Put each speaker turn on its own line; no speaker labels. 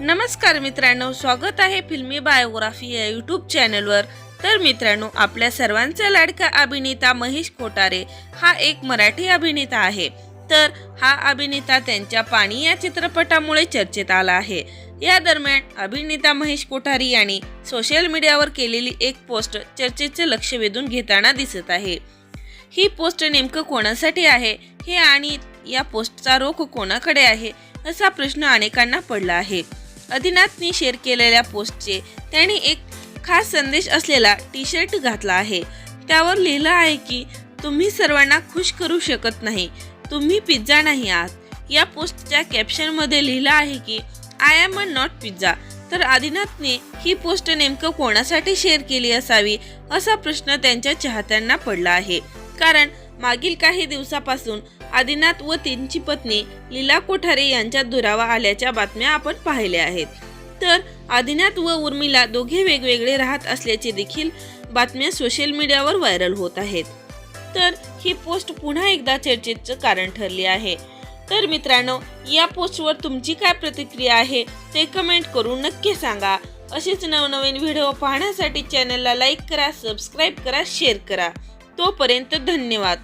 नमस्कार मित्रांनो स्वागत आहे फिल्मी बायोग्राफी या यूट्यूब चॅनलवर. तर मित्रांनो आपल्या सर्वांचा लाडका अभिनेता महेश कोठारे हा एक मराठी अभिनेता आहे. तर हा अभिनेता त्यांच्या पाणी या चित्रपटामुळे चर्चेत आला आहे. या दरम्यान अभिनेता महेश कोठारी यांनी सोशल मीडियावर केलेली एक पोस्ट चर्चेचे लक्ष वेधून घेताना दिसत आहे. ही पोस्ट नेमकं कोणासाठी आहे? हे आणि या पोस्टचा रोख कोणाकडे आहे? असा प्रश्न अनेकांना पडला आहे. आदिनाथनी शेअर केलेल्या पोस्टचे त्यांनी एक खास संदेश असलेला टी शर्ट घातला आहे. त्यावर लिहिलं आहे की तुम्ही सर्वांना खुश करू शकत नाही. तुम्ही पिझ्झा नाही आहात. या पोस्टच्या कॅप्शनमध्ये लिहिलं आहे की I am a not pizza तर आदिनाथने ही पोस्ट नेमकं कोणासाठी शेअर केली असावी असा प्रश्न त्यांच्या चाहत्यांना पडला आहे. कारण मागील काही दिवसापासून आदिनाथ व त्यांची पत्नी लीला कोठारे यांच्यात दुरावा आल्याच्या बातम्या आपण पाहिल्या आहेत. तर आदिनाथ व उर्मिला दोघे वेगवेगळे राहत असल्याचे देखील बातम्या सोशल मीडियावर व्हायरल होत आहेत. तर ही पोस्ट पुन्हा एकदा चर्चेचं कारण ठरली आहे. तर मित्रांनो या पोस्टवर तुमची काय प्रतिक्रिया आहे ते कमेंट करून नक्की सांगा. असेच नवनवीन व्हिडिओ पाहण्यासाठी चॅनलला लाईक करा सबस्क्राईब करा शेअर करा. तोपर्यंत धन्यवाद.